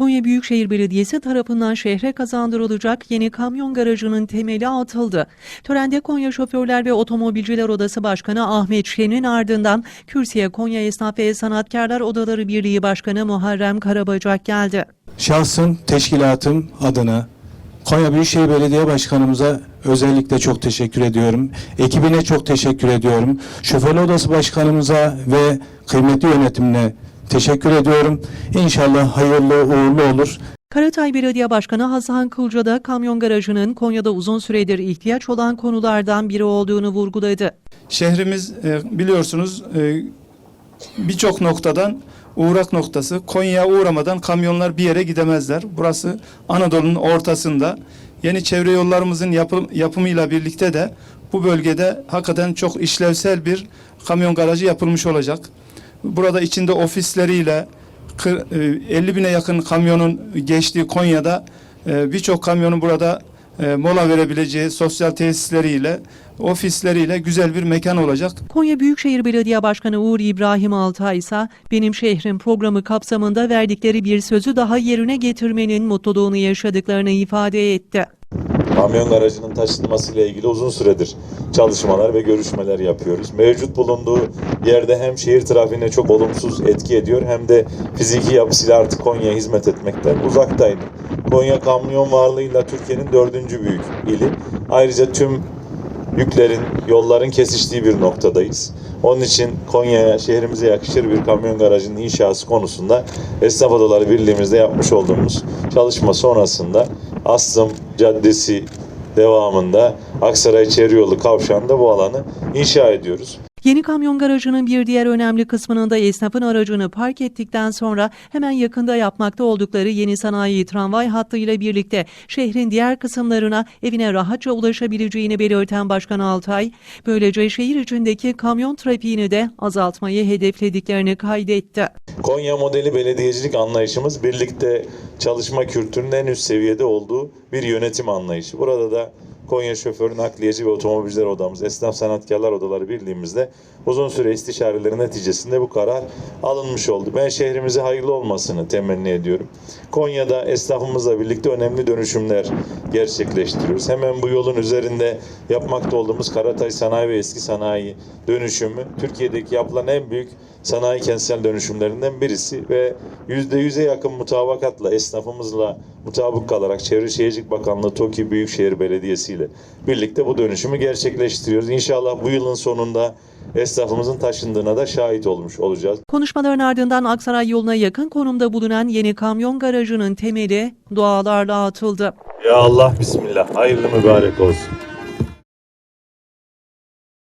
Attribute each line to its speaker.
Speaker 1: Konya Büyükşehir Belediyesi tarafından şehre kazandırılacak yeni kamyon garajının temeli atıldı. Törende Konya Şoförler ve Otomobilciler Odası Başkanı Ahmet Şen'in ardından kürsüye Konya Esnaf ve Sanatkarlar Odaları Birliği Başkanı Muharrem Karabacak geldi.
Speaker 2: Şahsım, teşkilatım adına Konya Büyükşehir Belediye Başkanımıza özellikle çok teşekkür ediyorum. Ekibine çok teşekkür ediyorum. Şoförler Odası Başkanımıza ve kıymetli yönetimine teşekkür ediyorum. İnşallah hayırlı uğurlu olur.
Speaker 1: Karatay Belediye Başkanı Hasan Kılca da kamyon garajının Konya'da uzun süredir ihtiyaç olan konulardan biri olduğunu vurguladı.
Speaker 3: Şehrimiz e, biliyorsunuz e, birçok noktadan uğrak noktası. Konya'ya uğramadan kamyonlar bir yere gidemezler. Burası Anadolu'nun ortasında. Yeni çevre yollarımızın yapım, yapımıyla birlikte de bu bölgede hakikaten çok işlevsel bir kamyon garajı yapılmış olacak. Burada içinde ofisleriyle kır- e, 50 bine yakın kamyonun geçtiği Konya'da e, birçok kamyonun burada e, mola verebileceği sosyal tesisleriyle, ofisleriyle güzel bir mekan olacak.
Speaker 1: Konya Büyükşehir Belediye Başkanı Uğur İbrahim Altay ise Benim Şehrim programı kapsamında verdikleri bir sözü daha yerine getirmenin mutluluğunu yaşadıklarını ifade etti.
Speaker 4: Kamyon garajının taşınmasıyla ilgili uzun süredir çalışmalar ve görüşmeler yapıyoruz. Mevcut bulunduğu yerde hem şehir trafiğine çok olumsuz etki ediyor hem de fiziki yapısıyla artık Konya'ya hizmet etmekten uzaktaydı. Konya kamyon varlığıyla Türkiye'nin dördüncü büyük ili. Ayrıca tüm yüklerin, yolların kesiştiği bir noktadayız. Onun için Konya'ya, şehrimize yakışır bir kamyon garajının inşası konusunda Esnaf Odaları Birliğimizde yapmış olduğumuz çalışma sonrasında Aslım Caddesi devamında Aksaray Çevre kavşağında bu alanı inşa ediyoruz.
Speaker 1: Yeni kamyon garajının bir diğer önemli kısmının da esnafın aracını park ettikten sonra hemen yakında yapmakta oldukları yeni sanayi tramvay hattıyla birlikte şehrin diğer kısımlarına evine rahatça ulaşabileceğini belirten Başkan Altay, böylece şehir içindeki kamyon trafiğini de azaltmayı hedeflediklerini kaydetti.
Speaker 4: Konya modeli belediyecilik anlayışımız birlikte çalışma kültürünün en üst seviyede olduğu bir yönetim anlayışı. Burada da Konya Şoförü, Nakliyeci ve Otomobilciler Odamız, Esnaf Sanatkarlar Odaları Birliğimizde uzun süre istişarelerin neticesinde bu karar alınmış oldu. Ben şehrimize hayırlı olmasını temenni ediyorum. Konya'da esnafımızla birlikte önemli dönüşümler gerçekleştiriyoruz. Hemen bu yolun üzerinde yapmakta olduğumuz Karatay Sanayi ve Eski Sanayi dönüşümü Türkiye'deki yapılan en büyük sanayi kentsel dönüşümlerinden birisi ve %100'e yakın mutabakatla esnafımızla mutabık kalarak Çevre Şehircilik Bakanlığı TOKİ Büyükşehir Belediyesi ile birlikte bu dönüşümü gerçekleştiriyoruz. İnşallah bu yılın sonunda esnafımızın taşındığına da şahit olmuş olacağız.
Speaker 1: Konuşmaların ardından Aksaray yoluna yakın konumda bulunan yeni kamyon garajının temeli dualarla atıldı.
Speaker 4: Ya Allah Bismillah hayırlı mübarek olsun.